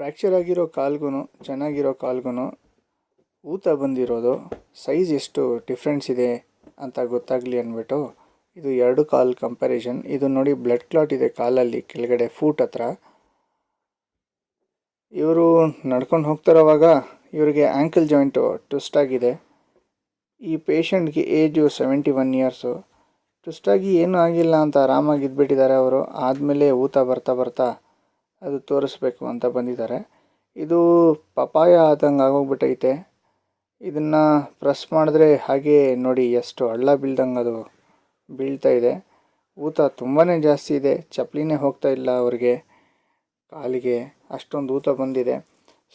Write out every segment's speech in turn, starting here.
Fracture ಆಗಿರೋ ಕಾಲ್ಗೂ ಚೆನ್ನಾಗಿರೋ ಕಾಲ್ಗೂ ಊತ ಬಂದಿರೋದು ಸೈಜ್ ಎಷ್ಟು ಡಿಫ್ರೆನ್ಸ್ ಇದೆ ಅಂತ ಗೊತ್ತಾಗಲಿ ಅಂದ್ಬಿಟ್ಟು, ಇದು ಎರಡು ಕಾಲ್ ಕಂಪ್ಯಾರಿಸನ್ ಇದು ನೋಡಿ ಬ್ಲಡ್ ಕ್ಲಾಟ್ ಇದೆ ಕಾಲಲ್ಲಿ, ಕೆಳಗಡೆ ಫೂಟ್ ಹತ್ರ. ಇವರು ನಡ್ಕೊಂಡು ಹೋಗ್ತಿರೋವಾಗ ಇವರಿಗೆ ಆ್ಯಂಕಲ್ ಜಾಯಿಂಟು ಟ್ವಿಸ್ಟ್ ಆಗಿದೆ. ಈ ಪೇಷಂಟ್ಗೆ ಏಜು ಸೆವೆಂಟಿ ಒನ್ ಇಯರ್ಸು ಟ್ವಿಸ್ಟಾಗಿ ಏನೂ ಆಗಿಲ್ಲ ಅಂತ ಆರಾಮಾಗಿ ಇದ್ಬಿಟ್ಟಿದ್ದಾರೆ ಅವರು. ಆದಮೇಲೆ ಊತ ಬರ್ತಾ ಬರ್ತಾ ಅದು ತೋರಿಸ್ಬೇಕು ಅಂತ ಬಂದಿದ್ದಾರೆ. ಇದು ಪಪಾಯ ಆದಂಗೆ ಆಗೋಗ್ಬಿಟ್ಟೈತೆ ಇದನ್ನು ಪ್ರೆಸ್ ಮಾಡಿದ್ರೆ ಹಾಗೆ ನೋಡಿ ಎಷ್ಟು ಹಳ್ಳ ಬೀಳ್ದಂಗೆ ಅದು ಬೀಳ್ತಾ ಇದೆ. ಊತ ತುಂಬಾ ಜಾಸ್ತಿ ಇದೆ. ಚಪ್ಪಲಿನೇ ಹೋಗ್ತಾ ಇಲ್ಲ ಅವ್ರಿಗೆ. ಕಾಲಿಗೆ ಅಷ್ಟೊಂದು ಊತ ಬಂದಿದೆ.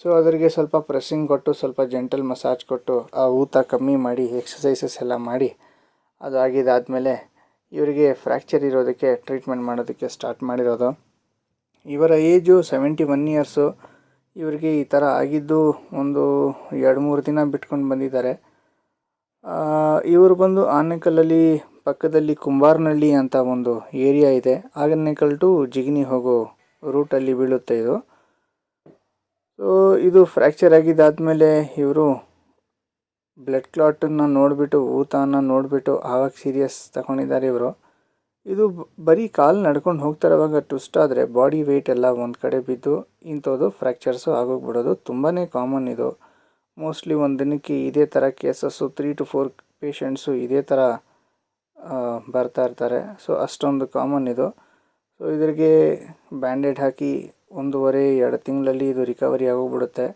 ಸೊ ಅದರಿಗೆ ಸ್ವಲ್ಪ ಪ್ರೆಸ್ಸಿಂಗ್ ಕೊಟ್ಟು, ಸ್ವಲ್ಪ ಜೆಂಟಲ್ ಮಸಾಜ್ ಕೊಟ್ಟು ಆ ಊತ ಕಮ್ಮಿ ಮಾಡಿ ಎಕ್ಸಸೈಸಸ್ ಎಲ್ಲ ಮಾಡಿ ಅದು ಆಗಿದ್ದಾದಮೇಲೆ ಇವರಿಗೆ ಫ್ರ್ಯಾಕ್ಚರ್ ಇರೋದಕ್ಕೆ ಟ್ರೀಟ್ಮೆಂಟ್ ಮಾಡೋದಕ್ಕೆ ಸ್ಟಾರ್ಟ್ ಮಾಡಿರೋದು. ಇವರ ಏಜು ಸೆವೆಂಟಿ ಒನ್ ಇಯರ್ಸು ಇವರಿಗೆ ಈ ಥರ ಆಗಿದ್ದು ಒಂದು ಎರಡು ಮೂರು ದಿನ ಬಿಟ್ಕೊಂಡು ಬಂದಿದ್ದಾರೆ. ಇವರು ಬಂದು ಆನೇಕಲ್ಲಲ್ಲಿ ಪಕ್ಕದಲ್ಲಿ ಕುಂಬಾರ್ನಹಳ್ಳಿ ಅಂತ ಒಂದು ಏರಿಯಾ ಇದೆ. ಆಗನೇಕಲ್ ಟು ಜಿಗಿನಿ ಹೋಗೋ ರೂಟಲ್ಲಿ ಬೀಳುತ್ತೆ ಇದು. ಸೊ ಇದು ಫ್ರ್ಯಾಕ್ಚರ್ ಆಗಿದ್ದಾದಮೇಲೆ ಇವರು ಬ್ಲಡ್ ಕ್ಲಾಟನ್ನು ನೋಡಿಬಿಟ್ಟು ಊತನ ನೋಡಿಬಿಟ್ಟು, ಆವಾಗ ಸೀರಿಯಸ್ ತಗೊಂಡಿದ್ದಾರೆ ಇವರು. ಇದು ಬರೀ ಕಾಲು ನಡ್ಕೊಂಡು ಹೋಗ್ತಾರವಾಗ ಟ್ವಿಸ್ಟ್ ಆದರೆ ಬಾಡಿ ವೆಯ್ಟ್ ಎಲ್ಲ ಒಂದು ಕಡೆ ಬಿದ್ದು ಇಂಥದ್ದು ಫ್ರ್ಯಾಕ್ಚರ್ಸು ಆಗೋಗ್ಬಿಡೋದು ತುಂಬಾ ಕಾಮನ್ ಇದು. ಮೋಸ್ಟ್ಲಿ ಒಂದು ದಿನಕ್ಕೆ ಇದೇ ಥರ cases three to four patients ಇದೇ ಥರ ಬರ್ತಾ ಇರ್ತಾರೆ. ಸೊ ಅಷ್ಟೊಂದು ಕಾಮನ್ ಇದು. ಸೊ ಇದ್ರಿಗೆ ಬ್ಯಾಂಡೇಡ್ ಹಾಕಿ ಒಂದೂವರೆ, ಎರಡು ತಿಂಗಳಲ್ಲಿ ಇದು ರಿಕವರಿ ಆಗೋಗ್ಬಿಡುತ್ತೆ.